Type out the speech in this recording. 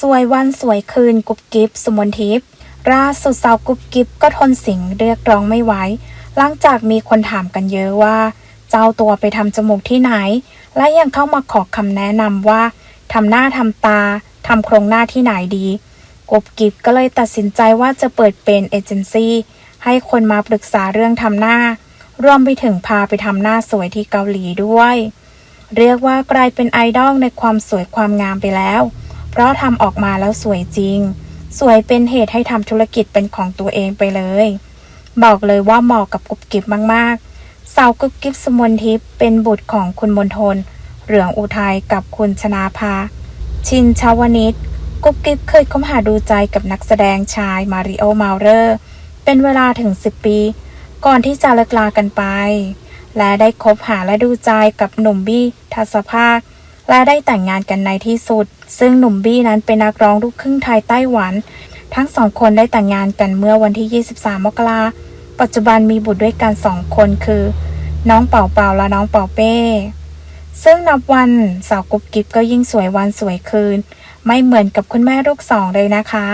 สวยวันสวยคืนกุบกิบสมนทิพย์ล่าสุดสาวกุบกิบก็ทนสิงเรียกร้องไม่ไหวหลังจากมีคนถามกันเยอะว่า เจ้าตัวไปทำจมูกที่ไหน และยังเข้ามาขอคำแนะนำว่าทำหน้าทำตาทำโครงหน้าที่ไหนดีกุบกิบก็เลยตัดสินใจว่าจะเปิดเป็นเอเจนซี่ให้คนมาปรึกษาเรื่องทำหน้ารวมไปถึงพาไปทำหน้าสวยที่เกาหลีด้วย เรียกว่ากลายเป็นไอดอลในความสวยความงามไปแล้ว เพราะทำออกมาแล้วสวยจริง สวยเป็นเหตุให้ทำธุรกิจเป็นของตัวเองไปเลย บอกเลยว่าเหมาะกับกุบกิบมากๆ สาวกุบกิบสมนทิพย์เป็นบุตรของคุณมนทน เหลืองอุทัยกับคุณชนาภา ชินชาวนิชกุบกิบเคยคบหาดูใจกับนักแสดงชายมาริโอมาเรอร์เป็นเวลาถึง 10 ปี ก่อนที่จะเลิกลากันไป และได้คบหาและดูใจกับหนุ่มบี้ทัศภาค และได้แต่งงานกันในที่สุด ซึ่งหนุ่มบี้นั้นเป็นนักร้องลูกครึ่งไทยไต้หวัน ทั้งสองคนได้แต่งงานกันเมื่อวันที่ 23 มกราปัจจุบันมีบุตรด้วยกันสองคนคือ น้องเป่าเป่าและน้องเป่าเป้ ซึ่งนับวันสาวกุ๊บกิ๊บก็ยิ่งสวยวันสวยคืน ไม่เหมือนกับคุณแม่ลูกสองเลยนะคะ